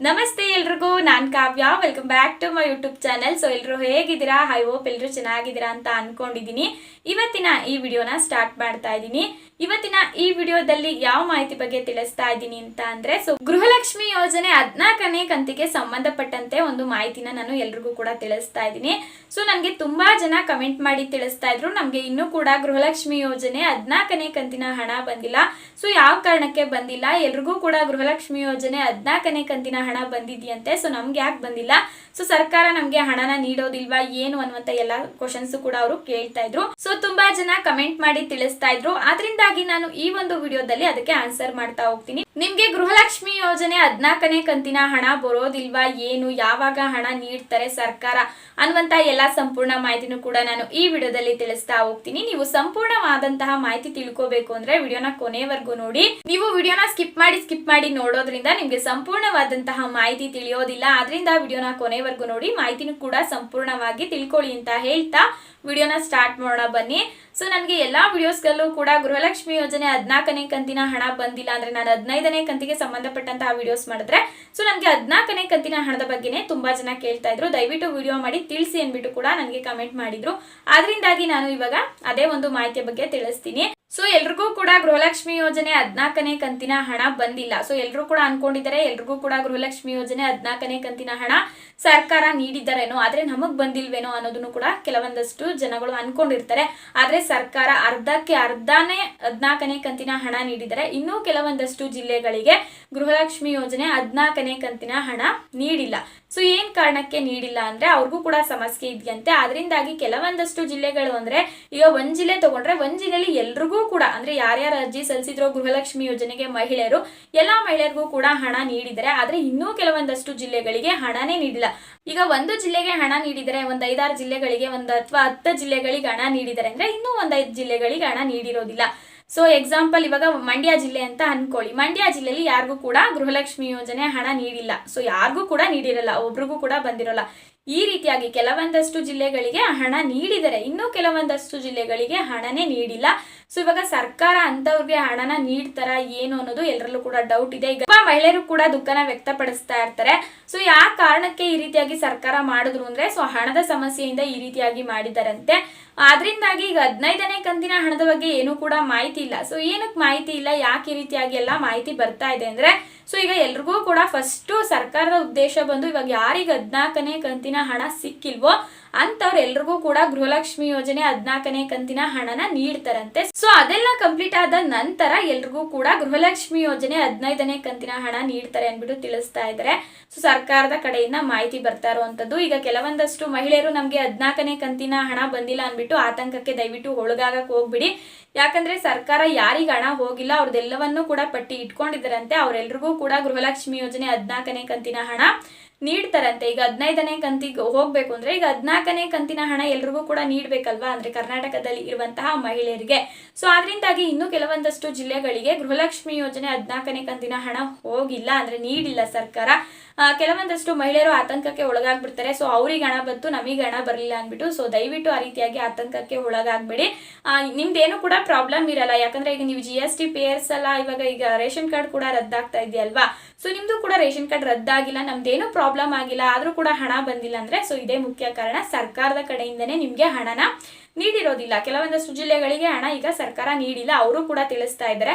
ನಮಸ್ತೆ ಎಲ್ರಿಗೂ ನಾನ್ Kavya welcome back to my YouTube channel so ಎಲ್ಲರೂ ಹೇಗಿದ್ದೀರಾ? ಐ ಹೋಪ್ ಎಲ್ಲರೂ ಚೆನ್ನಾಗಿದ್ದೀರಾ ಅಂತ ಅನ್ಕೊಂಡಿದೀನಿ ಇವತ್ತಿನ ಈ ವಿಡಿಯೋನ ಸ್ಟಾರ್ಟ್ ಮಾಡ್ತಾ ಇದ್ದೀನಿ. ಇವತ್ತಿನ ಈ ವಿಡಿಯೋದಲ್ಲಿ ಯಾವ ಮಾಹಿತಿ ಬಗ್ಗೆ ತಿಳಿಸ್ತಾ ಇದ್ದೀನಿ ಅಂತ ಅಂದ್ರೆ ಸೊ ಗೃಹಲಕ್ಷ್ಮಿ ಯೋಜನೆ ಹದ್ನಾಲ್ಕನೇ ಕಂತಿಗೆ ಸಂಬಂಧಪಟ್ಟಂತೆ ಒಂದು ಮಾಹಿತಿನ ನಾನು ಎಲ್ರಿಗೂ ಕೂಡ ತಿಳಿಸ್ತಾ ಇದ್ದೀನಿ. ಸೊ ನನಗೆ ತುಂಬಾ ಜನ ಕಮೆಂಟ್ ಮಾಡಿ ತಿಳಿಸ್ತಾ ಇದ್ರು. ನಮಗೆ ಇನ್ನೂ ಕೂಡ ಗೃಹಲಕ್ಷ್ಮಿ ಯೋಜನೆ ಹದ್ನಾಲ್ಕನೇ ಕಂತಿನ ಹಣ ಬಂದಿಲ್ಲ. ಸೊ ಯಾವ ಕಾರಣಕ್ಕೆ ಬಂದಿಲ್ಲ? ಎಲ್ರಿಗೂ ಕೂಡ ಗೃಹಲಕ್ಷ್ಮಿ ಯೋಜನೆ ಹದ್ನಾಲ್ಕನೇ ಕಂತಿನ ಹಣ ಬಂದಿದೆಯಂತೆ. ಸೊ ನಮ್ಗೆ ಯಾಕೆ ಬಂದಿಲ್ಲ? ಸೊ ಸರ್ಕಾರ ನಮ್ಗೆ ಹಣನ ನೀಡೋದಿಲ್ವಾ, ಏನು ಅನ್ನುವಂತ ಎಲ್ಲ ಕ್ವಶನ್ಸ್ ಕೂಡ ಅವರು ಕೇಳ್ತಾ ಇದ್ರು. ಸೊ ತುಂಬಾ ಜನ ಕಮೆಂಟ್ ಮಾಡಿ ತಿಳಿಸ್ತಾ ಇದ್ರು. ಅದರಿಂದಾಗಿ ನಾನು ಈ ಒಂದು ವಿಡಿಯೋದಲ್ಲಿ ಅದಕ್ಕೆ ಆನ್ಸರ್ ಮಾಡ್ತಾ ಹೋಗ್ತೀನಿ. ನಿಮ್ಗೆ ಗೃಹಲಕ್ಷ್ಮಿ ಯೋಜನೆ ಹದ್ನಾಲ್ಕನೇ ಕಂತಿನ ಹಣ ಬರೋದಿಲ್ವಾ, ಏನು, ಯಾವಾಗ ಹಣ ನೀಡ್ತಾರೆ ಸರ್ಕಾರ ಅನ್ನುವಂತ ಎಲ್ಲಾ ಸಂಪೂರ್ಣ ಮಾಹಿತಿನೂ ಕೂಡ ನಾನು ಈ ವಿಡಿಯೋದಲ್ಲಿ ತಿಳಿಸ್ತಾ ಹೋಗ್ತೀನಿ. ನೀವು ಸಂಪೂರ್ಣವಾದಂತಹ ಮಾಹಿತಿ ತಿಳ್ಕೋಬೇಕು ಅಂದ್ರೆ ವಿಡಿಯೋನ ಕೊನೆವರೆಗೂ ನೋಡಿ. ನೀವು ವಿಡಿಯೋನ ಸ್ಕಿಪ್ ಮಾಡಿ ಸ್ಕಿಪ್ ಮಾಡಿ ನೋಡೋದ್ರಿಂದ ನಿಮ್ಗೆ ಸಂಪೂರ್ಣವಾದಂತಹ ಮಾಹಿತಿ ತಿಳಿಯೋದಿಲ್ಲ. ಆದ್ರಿಂದ ವಿಡಿಯೋನ ಕೊನೆವರೆಗೂ ನೋಡಿ, ಮಾಹಿತಿನೂ ಕೂಡ ಸಂಪೂರ್ಣವಾಗಿ ತಿಳ್ಕೊಳ್ಳಿ ಅಂತ ಹೇಳ್ತಾ ವಿಡಿಯೋನ ಸ್ಟಾರ್ಟ್ ಮಾಡೋಣ ಬನ್ನಿ. ಸೊ ನನಗೆ ಎಲ್ಲಾ ವಿಡಿಯೋಸ್ಗಳಲ್ಲೂ ಕೂಡ ಗೃಹಲಕ್ಷ್ಮಿ ಯೋಜನೆ ಹದ್ನಾಲ್ಕನೇ ಕಂತಿನ ಹಣ ಬಂದಿಲ್ಲ ಅಂದ್ರೆ ನಾನು ಹದಿನೈದನೇ ಕಂತಿಗೆ ಸಂಬಂಧಪಟ್ಟಂತಹ ವಿಡಿಯೋಸ್ ಮಾಡಿದ್ರೆ ಸೊ ನನಗೆ ಹದಿನಾಲ್ಕನೇ ಕಂತಿನ ಹಣದ ಬಗ್ಗೆನೇ ತುಂಬಾ ಜನ ಕೇಳ್ತಾ ಇದ್ರು. ದಯವಿಟ್ಟು ವಿಡಿಯೋ ಮಾಡಿ ತಿಳಿಸಿ ಅಂದ್ಬಿಟ್ಟು ಕೂಡ ನನಗೆ ಕಮೆಂಟ್ ಮಾಡಿದ್ರು. ಆದ್ರಿಂದಾಗಿ ನಾನು ಇವಾಗ ಅದೇ ಒಂದು ಮಾಹಿತಿಯ ಬಗ್ಗೆ ತಿಳಿಸ್ತೀನಿ. ಸೊ ಎಲ್ರಿಗೂ ಕೂಡ ಗೃಹಲಕ್ಷ್ಮಿ ಯೋಜನೆ ಹದ್ನಾಲ್ಕನೇ ಕಂತಿನ ಹಣ ಬಂದಿಲ್ಲ. ಸೊ ಎಲ್ರು ಕೂಡ ಅನ್ಕೊಂಡಿದ್ದಾರೆ, ಎಲ್ರಿಗೂ ಕೂಡ ಗೃಹಲಕ್ಷ್ಮಿ ಯೋಜನೆ ಹದ್ನಾಲ್ಕನೇ ಕಂತಿನ ಹಣ ಸರ್ಕಾರ ನೀಡಿದ್ದಾರೇನೋ, ಆದ್ರೆ ನಮಗ್ ಬಂದಿಲ್ವೇನೋ ಅನ್ನೋದನ್ನು ಕೂಡ ಕೆಲವೊಂದಷ್ಟು ಜನಗಳು ಅನ್ಕೊಂಡಿರ್ತಾರೆ. ಆದ್ರೆ ಸರ್ಕಾರ ಅರ್ಧಕ್ಕೆ ಅರ್ಧನೇ ಹದ್ನಾಲ್ಕನೇ ಕಂತಿನ ಹಣ ನೀಡಿದರೆ ಇನ್ನೂ ಕೆಲವೊಂದಷ್ಟು ಜಿಲ್ಲೆಗಳಿಗೆ ಗೃಹಲಕ್ಷ್ಮಿ ಯೋಜನೆ ಹದ್ನಾಲ್ಕನೇ ಕಂತಿನ ಹಣ ನೀಡಿಲ್ಲ. ಸೊ ಏನ್ ಕಾರಣಕ್ಕೆ ನೀಡಿಲ್ಲ ಅಂದ್ರೆ ಅವ್ರಿಗೂ ಕೂಡ ಸಮಸ್ಯೆ ಇದೆಯಂತೆ. ಅದರಿಂದಾಗಿ ಕೆಲವೊಂದಷ್ಟು ಜಿಲ್ಲೆಗಳು ಅಂದ್ರೆ, ಈಗ ಒಂದ್ ಜಿಲ್ಲೆ ತಗೊಂಡ್ರೆ ಒಂದ್ ಜಿಲ್ಲೆಯಲ್ಲಿ ಎಲ್ರಿಗೂ ಕೂಡ, ಅಂದ್ರೆ ಯಾರ್ಯಾರು ಅರ್ಜಿ ಸಲ್ಲಿಸಿದ್ರು ಗೃಹಲಕ್ಷ್ಮಿ ಯೋಜನೆಗೆ ಮಹಿಳೆಯರು, ಎಲ್ಲಾ ಮಹಿಳೆಯರಿಗೂ ಕೂಡ ಹಣ ನೀಡಿದರೆ ಆದರೆ ಇನ್ನೂ ಕೆಲವೊಂದಷ್ಟು ಜಿಲ್ಲೆಗಳಿಗೆ ಹಣನೇ ನೀಡಿಲ್ಲ. ಈಗ ಒಂದು ಜಿಲ್ಲೆಗೆ ಹಣ ನೀಡಿದರೆ, ಒಂದು ಐದಾರು ಜಿಲ್ಲೆಗಳಿಗೆ, ಒಂದು ಅಥವಾ ಹತ್ತು ಜಿಲ್ಲೆಗಳಿಗೆ ಹಣ ನೀಡಿದರೆ ಅಂದ್ರೆ ಇನ್ನೂ ಒಂದೈದು ಜಿಲ್ಲೆಗಳಿಗೆ ಹಣ ನೀಡಿರೋದಿಲ್ಲ. ಸೊ ಎಕ್ಸಾಂಪಲ್ ಇವಾಗ ಮಂಡ್ಯ ಜಿಲ್ಲೆ ಅಂತ ಅನ್ಕೊಳ್ಳಿ. ಮಂಡ್ಯ ಜಿಲ್ಲೆಯಲ್ಲಿ ಯಾರಿಗೂ ಕೂಡ ಗೃಹಲಕ್ಷ್ಮಿ ಯೋಜನೆ ಹಣ ನೀಡಿಲ್ಲ. ಸೊ ಯಾರಿಗೂ ಕೂಡ ನೀಡಿರಲ್ಲ, ಒಬ್ರಿಗೂ ಕೂಡ ಬಂದಿರಲ್ಲ. ಈ ರೀತಿಯಾಗಿ ಕೆಲವೊಂದಷ್ಟು ಜಿಲ್ಲೆಗಳಿಗೆ ಹಣ ನೀಡಿದರೆ ಇನ್ನೂ ಕೆಲವೊಂದಷ್ಟು ಜಿಲ್ಲೆಗಳಿಗೆ ಹಣನೇ ನೀಡಿಲ್ಲ. ಸೊ ಇವಾಗ ಸರ್ಕಾರ ಅಂತವ್ರಿಗೆ ಹಣನ ನೀಡ್ತಾರ ಏನು ಅನ್ನೋದು ಎಲ್ಲರಲ್ಲೂ ಕೂಡ ಡೌಟ್ ಇದೆ. ಈಗ ಮಹಿಳೆಯರು ಕೂಡ ದುಃಖನ ವ್ಯಕ್ತಪಡಿಸ್ತಾ ಇರ್ತಾರೆ. ಸೊ ಯಾವ ಕಾರಣಕ್ಕೆ ಈ ರೀತಿಯಾಗಿ ಸರ್ಕಾರ ಮಾಡಿದ್ರು ಅಂದ್ರೆ ಸೊ ಹಣದ ಸಮಸ್ಯೆಯಿಂದ ಈ ರೀತಿಯಾಗಿ ಮಾಡಿದಾರಂತೆ. ಆದ್ರಿಂದಾಗಿ ಈಗ ಹದಿನೈದನೇ ಕಂತಿನ ಹಣದ ಬಗ್ಗೆ ಏನೂ ಕೂಡ ಮಾಹಿತಿ ಇಲ್ಲ. ಸೊ ಏನಕ್ಕೆ ಮಾಹಿತಿ ಇಲ್ಲ? ಯಾಕೆ ಈ ರೀತಿಯಾಗಿ ಎಲ್ಲ ಮಾಹಿತಿ ಬರ್ತಾ ಇದೆ ಅಂದ್ರೆ ಸೊ ಈಗ ಎಲ್ರಿಗೂ ಕೂಡ ಫಸ್ಟ್ ಸರ್ಕಾರದ ಉದ್ದೇಶ ಬಂದು ಇವಾಗ ಯಾರಿಗೆ ಹದಿನಾಲ್ಕನೇ ಕಂತಿನ ಹಣ ಸಿಕ್ಕಿಲ್ವೋ ಅಂತವ್ರೆಲ್ರಿಗೂ ಕೂಡ ಗೃಹಲಕ್ಷ್ಮಿ ಯೋಜನೆ ಹದಿನಾಲ್ಕನೇ ಕಂತಿನ ಹಣನ ನೀಡ್ತಾರಂತೆ. ಸೊ ಅದೆಲ್ಲ ಕಂಪ್ಲೀಟ್ ಆದ ನಂತರ ಎಲ್ರಿಗೂ ಕೂಡ ಗೃಹಲಕ್ಷ್ಮಿ ಯೋಜನೆ ಹದಿನೈದನೇ ಕಂತಿನ ಹಣ ನೀಡ್ತಾರೆ ಅನ್ಬಿಟ್ಟು ತಿಳಿಸ್ತಾ ಇದ್ದಾರೆ ಸೊ ಸರ್ಕಾರದ ಕಡೆಯಿಂದ ಮಾಹಿತಿ ಬರ್ತಾ ಇರುವಂತದ್ದು ಈಗ ಕೆಲವೊಂದಷ್ಟು ಮಹಿಳೆಯರು ನಮ್ಗೆ ಹದಿನಾಲ್ಕನೇ ಕಂತಿನ ಹಣ ಬಂದಿಲ್ಲ ಅನ್ಬಿಟ್ಟು ಆತಂಕಕ್ಕೆ ದಯವಿಟ್ಟು ಒಳಗಾಗಕ್ ಹೋಗ್ಬಿಡಿ. ಯಾಕಂದ್ರೆ ಸರ್ಕಾರ ಯಾರಿಗೆ ಹಣ ಹೋಗಿಲ್ಲ ಅವ್ರದ್ದೆಲ್ಲವನ್ನೂ ಕೂಡ ಪಟ್ಟಿ ಇಟ್ಕೊಂಡಿದ್ದಾರಂತೆ. ಅವ್ರೆಲ್ರಿಗೂ ಕೂಡ ಗೃಹಲಕ್ಷ್ಮಿ ಯೋಜನೆ ಹದಿನಾಲ್ಕನೇ ಕಂತಿನ ಹಣ. ನೀಡ್ತಾರಂತೆ. ಈಗ ಹದಿನೈದನೇ ಕಂತಿಗೆ ಹೋಗ್ಬೇಕು ಅಂದ್ರೆ ಈಗ ಹದಿನಾಲ್ಕನೇ ಕಂತಿನ ಹಣ ಎಲ್ರಿಗೂ ಕೂಡ ನೀಡ್ಬೇಕಲ್ವಾ? ಅಂದ್ರೆ ಕರ್ನಾಟಕದಲ್ಲಿ ಇರುವಂತಹ ಮಹಿಳೆಯರಿಗೆ. ಸೊ ಅದರಿಂದಾಗಿ ಇನ್ನು ಕೆಲವೊಂದಷ್ಟು ಜಿಲ್ಲೆಗಳಿಗೆ ಗೃಹಲಕ್ಷ್ಮಿ ಯೋಜನೆ ಹದಿನಾಲ್ಕನೇ ಕಂತಿನ ಹಣ ಹೋಗಿಲ್ಲ ಅಂದ್ರೆ ನೀಡಿಲ್ಲ ಸರ್ಕಾರ. ಕೆಲವೊಂದಷ್ಟು ಮಹಿಳೆಯರು ಆತಂಕಕ್ಕೆ ಒಳಗಾಗ್ಬಿಡ್ತಾರೆ. ಸೊ ಅವ್ರಿಗೆ ಹಣ ಬಂತು, ನಮಗೆ ಹಣ ಬರಲಿಲ್ಲ ಅಂದ್ಬಿಟ್ಟು ಸೊ ದಯವಿಟ್ಟು ಆ ರೀತಿಯಾಗಿ ಆತಂಕಕ್ಕೆ ಒಳಗಾಗ್ಬೇಡಿ. ನಿಮ್ದೇನು ಕೂಡ ಪ್ರಾಬ್ಲಮ್ ಇರಲ್ಲ. ಯಾಕಂದ್ರೆ ಈಗ ನೀವು ಜಿ ಎಸ್ ಟಿ ಪೇಯರ್ಸ್ ಎಲ್ಲ ಇವಾಗ ಈಗ ರೇಷನ್ ಕಾರ್ಡ್ ಕೂಡ ರದ್ದಾಗ್ತಾ ಇದೆಯಲ್ವಾ? ಸೊ ನಿಮ್ದು ಕೂಡ ರೇಷನ್ ಕಾರ್ಡ್ ರದ್ದಾಗಿಲ್ಲ, ನಮ್ದೇನು ಪ್ರಾಬ್ಲಮ್ ಆಗಿಲ್ಲ, ಆದರೂ ಕೂಡ ಹಣ ಬಂದಿಲ್ಲ ಅಂದ್ರೆ ಸೊ ಇದೇ ಮುಖ್ಯ ಕಾರಣ. ಸರ್ಕಾರದ ಕಡೆಯಿಂದನೇ ನಿಮ್ಗೆ ಹಣನ ನೀಡಿರೋದಿಲ್ಲ. ಕೆಲವೊಂದಷ್ಟು ಜಿಲ್ಲೆಗಳಿಗೆ ಹಣ ಈಗ ಸರ್ಕಾರ ನೀಡಿಲ್ಲ, ಅವರು ಕೂಡ ತಿಳಿಸ್ತಾ ಇದ್ದಾರೆ.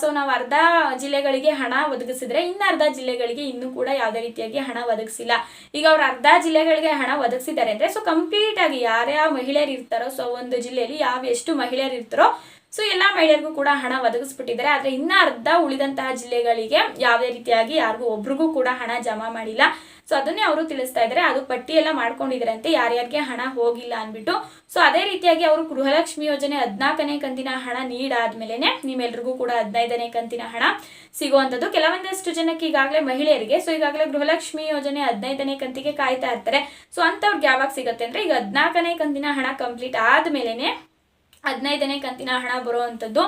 ಸೊ ನಾವು ಅರ್ಧ ಜಿಲ್ಲೆಗಳಿಗೆ ಹಣ ಒದಗಿಸಿದ್ರೆ, ಇನ್ನು ಅರ್ಧ ಜಿಲ್ಲೆಗಳಿಗೆ ಇನ್ನೂ ಕೂಡ ಯಾವುದೇ ರೀತಿಯಾಗಿ ಹಣ ಒದಗಿಸಿಲ್ಲ. ಈಗ ಅವ್ರು ಅರ್ಧ ಜಿಲ್ಲೆಗಳಿಗೆ ಹಣ ಒದಗಿಸಿದ್ದಾರೆ ಅಂದ್ರೆ ಸೊ ಕಂಪ್ಲೀಟ್ ಆಗಿ ಯಾರ್ಯಾವ ಮಹಿಳೆಯರು ಇರ್ತಾರೋ ಸೊ ಒಂದು ಜಿಲ್ಲೆಯಲ್ಲಿ ಯಾವ ಎಷ್ಟು ಮಹಿಳೆಯರು ಇರ್ತಾರೋ ಸೊ ಎಲ್ಲ ಮಹಿಳೆಯರಿಗೂ ಕೂಡ ಹಣ ಒದಗಿಸ್ಬಿಟ್ಟಿದ್ದಾರೆ. ಆದ್ರೆ ಇನ್ನ ಅರ್ಧ ಉಳಿದಂತಹ ಜಿಲ್ಲೆಗಳಿಗೆ ಯಾವುದೇ ರೀತಿಯಾಗಿ ಯಾರಿಗೂ ಒಬ್ರಿಗೂ ಕೂಡ ಹಣ ಜಮಾ ಮಾಡಿಲ್ಲ. ಸೊ ಅದನ್ನೇ ಅವರು ತಿಳಿಸ್ತಾ ಇದ್ದಾರೆ. ಅದು ಪಟ್ಟಿ ಎಲ್ಲ ಮಾಡ್ಕೊಂಡಿದ್ದಾರಂತೆ. ಯಾರ್ಯಾರಿಗೆ ಹಣ ಹೋಗಿಲ್ಲ ಅನ್ಬಿಟ್ಟು ಸೊ ಅದೇ ರೀತಿಯಾಗಿ ಅವರು ಗೃಹಲಕ್ಷ್ಮಿ ಯೋಜನೆ ಹದಿನಾಲ್ಕನೇ ಕಂತಿನ ಹಣ ನೀಡಾದ್ಮೇಲೆನೆ ನಿಮ್ಮೆಲ್ರಿಗೂ ಕೂಡ ಹದಿನೈದನೇ ಕಂತಿನ ಹಣ ಸಿಗುವಂಥದ್ದು. ಕೆಲವೊಂದಷ್ಟು ಜನಕ್ಕೆ ಈಗಾಗಲೇ ಮಹಿಳೆಯರಿಗೆ ಸೊ ಈಗಾಗಲೇ ಗೃಹಲಕ್ಷ್ಮಿ ಯೋಜನೆ ಹದಿನೈದನೇ ಕಂತಿಗೆ ಕಾಯ್ತಾ ಇರ್ತಾರೆ. ಸೊ ಅಂತವ್ರಿಗೆ ಯಾವಾಗ ಸಿಗುತ್ತೆ ಅಂದ್ರೆ ಈಗ ಹದಿನಾಲ್ಕನೇ ಕಂತಿನ ಹಣ ಕಂಪ್ಲೀಟ್ ಆದ್ಮೇಲೆನೆ ಹದಿನೈದನೇ ಕಂತಿನ ಹಣ ಬರುವಂಥದ್ದು.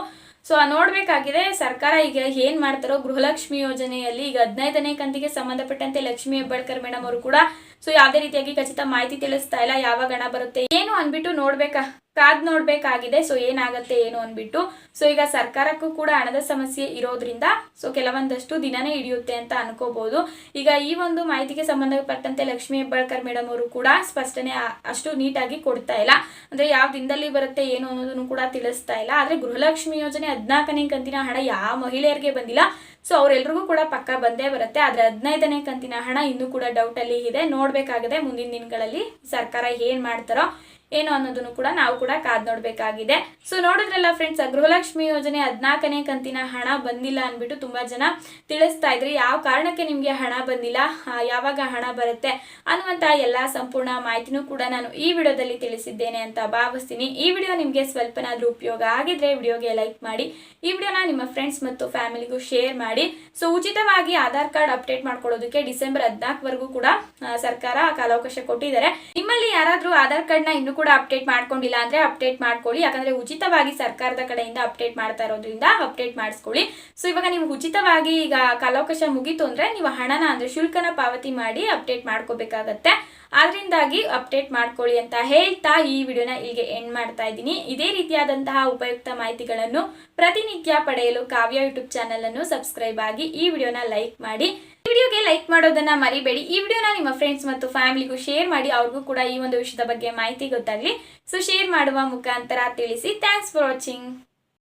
ಸೊ ನೋಡ್ಬೇಕಾಗಿದೆ ಸರ್ಕಾರ ಈಗ ಏನು ಮಾಡ್ತಾರೋ ಗೃಹಲಕ್ಷ್ಮಿ ಯೋಜನೆಯಲ್ಲಿ ಈಗ ಹದಿನೈದನೇ ಕಂತಿಗೆ ಸಂಬಂಧಪಟ್ಟಂತೆ ಲಕ್ಷ್ಮಿ ಹೆಬ್ಬಾಳ್ಕರ್ ಮೇಡಮ್ ಅವರು ಕೂಡ ಸೊ ಯಾವುದೇ ರೀತಿಯಾಗಿ ಖಚಿತ ಮಾಹಿತಿ ತಿಳಿಸ್ತಾ ಇಲ್ಲ, ಯಾವಾಗ ಹಣ ಬರುತ್ತೆ, ಏನು ಅನ್ಬಿಟ್ಟು ನೋಡ್ಬೇಕಾ? ಕಾದ್ ನೋಡ್ಬೇಕಾಗಿದೆ ಸೊ ಏನಾಗತ್ತೆ, ಏನು ಅನ್ಬಿಟ್ಟು ಸೊ ಈಗ ಸರ್ಕಾರಕ್ಕೂ ಕೂಡ ಹಣದ ಸಮಸ್ಯೆ ಇರೋದ್ರಿಂದ ಸೊ ಕೆಲವೊಂದಷ್ಟು ದಿನನೇ ಹಿಡಿಯುತ್ತೆ ಅಂತ ಅನ್ಕೋಬಹುದು ಈಗ ಈ ಒಂದು ಮಾಹಿತಿಗೆ ಸಂಬಂಧಪಟ್ಟಂತೆ ಲಕ್ಷ್ಮೀ ಹೆಬ್ಬಾಳ್ಕರ್ ಮೇಡಮ್ ಅವರು ಕೂಡ ಸ್ಪಷ್ಟನೆ ಅಷ್ಟು ನೀಟಾಗಿ ಕೊಡ್ತಾ ಇಲ್ಲ. ಅಂದ್ರೆ ಯಾವ ದಿನದಲ್ಲಿ ಬರುತ್ತೆ, ಏನು ಅನ್ನೋದನ್ನು ಕೂಡ ತಿಳಿಸ್ತಾ ಇಲ್ಲ. ಆದ್ರೆ ಗೃಹಲಕ್ಷ್ಮಿ ಯೋಜನೆ ಹದಿನಾಲ್ಕನೇ ಕಂತಿನ ಹಣ ಯಾವ ಮಹಿಳೆಯರಿಗೆ ಬಂದಿಲ್ಲ. ಸೊ ಅವರೆಲ್ರಿಗೂ ಕೂಡ ಪಕ್ಕ ಬಂದೇ ಬರುತ್ತೆ. ಆದ್ರೆ ಹದಿನೈದನೇ ಕಂತಿನ ಹಣ ಇನ್ನೂ ಕೂಡ ಡೌಟ್ ಅಲ್ಲಿ ಇದೆ. ನೋಡ್ಬೇಕಾಗಿದೆ ಮುಂದಿನ ದಿನಗಳಲ್ಲಿ ಸರ್ಕಾರ ಏನ್ ಮಾಡ್ತಾರೋ. ಏನು ಅನ್ನೋದನ್ನು ಕೂಡ ನಾವು ಕೂಡ ಕಾದ್ ನೋಡಬೇಕಾಗಿದೆ. ಸೊ ನೋಡಿದ್ರಲ್ಲ ಫ್ರೆಂಡ್ಸ್ ಗೃಹಲಕ್ಷ್ಮಿ ಯೋಜನೆ ಹದಿನಾಲ್ಕನೇ ಕಂತಿನ ಹಣ ಬಂದಿಲ್ಲ ಅಂದ್ಬಿಟ್ಟು ತುಂಬಾ ಜನ ತಿಳಿಸ್ತಾ ಇದ್ರಿ. ಯಾವ ಕಾರಣಕ್ಕೆ ನಿಮಗೆ ಹಣ ಬಂದಿಲ್ಲ? ಯಾವಾಗ ಹಣ ಬರುತ್ತೆ? ಅನ್ನುವಂತಹ ಎಲ್ಲ ಸಂಪೂರ್ಣ ಮಾಹಿತಿನೂ ಕೂಡ ನಾನು ಈ ವಿಡಿಯೋದಲ್ಲಿ ತಿಳಿಸಿದ್ದೇನೆ ಅಂತ ಭಾವಿಸ್ತೀನಿ. ಈ ವಿಡಿಯೋ ನಿಮಗೆ ಸ್ವಲ್ಪನಾದ್ರೂ ಉಪಯೋಗ ಆಗಿದ್ರೆ ವಿಡಿಯೋಗೆ ಲೈಕ್ ಮಾಡಿ, ಈ ವಿಡಿಯೋನ ನಿಮ್ಮ ಫ್ರೆಂಡ್ಸ್ ಮತ್ತು ಫ್ಯಾಮಿಲಿಗೂ ಶೇರ್ ಮಾಡಿ. ಸೊ ಉಚಿತವಾಗಿ ಆಧಾರ್ ಕಾರ್ಡ್ ಅಪ್ಡೇಟ್ ಮಾಡ್ಕೊಳ್ಳೋದಕ್ಕೆ ಡಿಸೆಂಬರ್ ಹದಿನಾಲ್ಕವರೆಗೂ ಕೂಡ ಸರ್ಕಾರ ಕಾಲಾವಕಾಶ ಕೊಟ್ಟಿದ್ದಾರೆ. ನಿಮ್ಮಲ್ಲಿ ಯಾರಾದ್ರೂ ಆಧಾರ್ ಕಾರ್ಡ್ನ ಇನ್ನೂ ಕೂಡ ಅಪ್ಡೇಟ್ ಮಾಡ್ಕೊಂಡಿಲ್ಲ ಅಂದ್ರೆ ಅಪ್ಡೇಟ್ ಮಾಡ್ಕೊಳ್ಳಿ. ಯಾಕಂದ್ರೆ ಉಚಿತವಾಗಿ ಸರ್ಕಾರದ ಕಡೆಯಿಂದ ಅಪ್ಡೇಟ್ ಮಾಡ್ತಾ ಇರೋದ್ರಿಂದ ಅಪ್ಡೇಟ್ ಮಾಡಿಸ್ಕೊಳ್ಳಿ. ಸೊ ಇವಾಗ ನೀವು ಉಚಿತವಾಗಿ ಈಗ ಕಾಲಾವಕಾಶ ಮುಗೀತು ಅಂದ್ರೆ ನೀವು ಹಣನ ಅಂದ್ರೆ ಶುಲ್ಕನ ಪಾವತಿ ಮಾಡಿ ಅಪ್ಡೇಟ್ ಮಾಡ್ಕೋಬೇಕಾಗತ್ತೆ. ಆದ್ರಿಂದಾಗಿ ಅಪ್ಡೇಟ್ ಮಾಡ್ಕೊಳ್ಳಿ ಅಂತ ಹೇಳ್ತಾ ಈ ವಿಡಿಯೋನ ಇಲ್ಲಿಗೆ ಎಂಡ್ ಮಾಡ್ತಾ ಇದ್ದೀನಿ. ಇದೇ ರೀತಿಯಾದಂತಹ ಉಪಯುಕ್ತ ಮಾಹಿತಿಗಳನ್ನು ಪ್ರತಿನಿತ್ಯ ಪಡೆಯಲು ಕಾವ್ಯ ಯೂಟ್ಯೂಬ್ ಚಾನೆಲ್ ಅನ್ನು ಸಬ್ಸ್ಕ್ರೈಬ್ ಆಗಿ ಈ ವಿಡಿಯೋನ ಲೈಕ್ ಮಾಡಿ. ವಿಡಿಯೋಗೆ ಲೈಕ್ ಮಾಡೋದನ್ನ ಮರಿಬೇಡಿ. ಈ ವಿಡಿಯೋನ ನಿಮ್ಮ ಫ್ರೆಂಡ್ಸ್ ಮತ್ತು ಫ್ಯಾಮಿಲಿಗೂ ಶೇರ್ ಮಾಡಿ, ಅವ್ರಿಗೂ ಕೂಡ ಈ ಒಂದು ವಿಷಯದ ಬಗ್ಗೆ ಮಾಹಿತಿ ಗೊತ್ತಾಗ್ಲಿ. ಸೊ ಶೇರ್ ಮಾಡುವ ಮುಖಾಂತರ ತಿಳಿಸಿ. Thanks for watching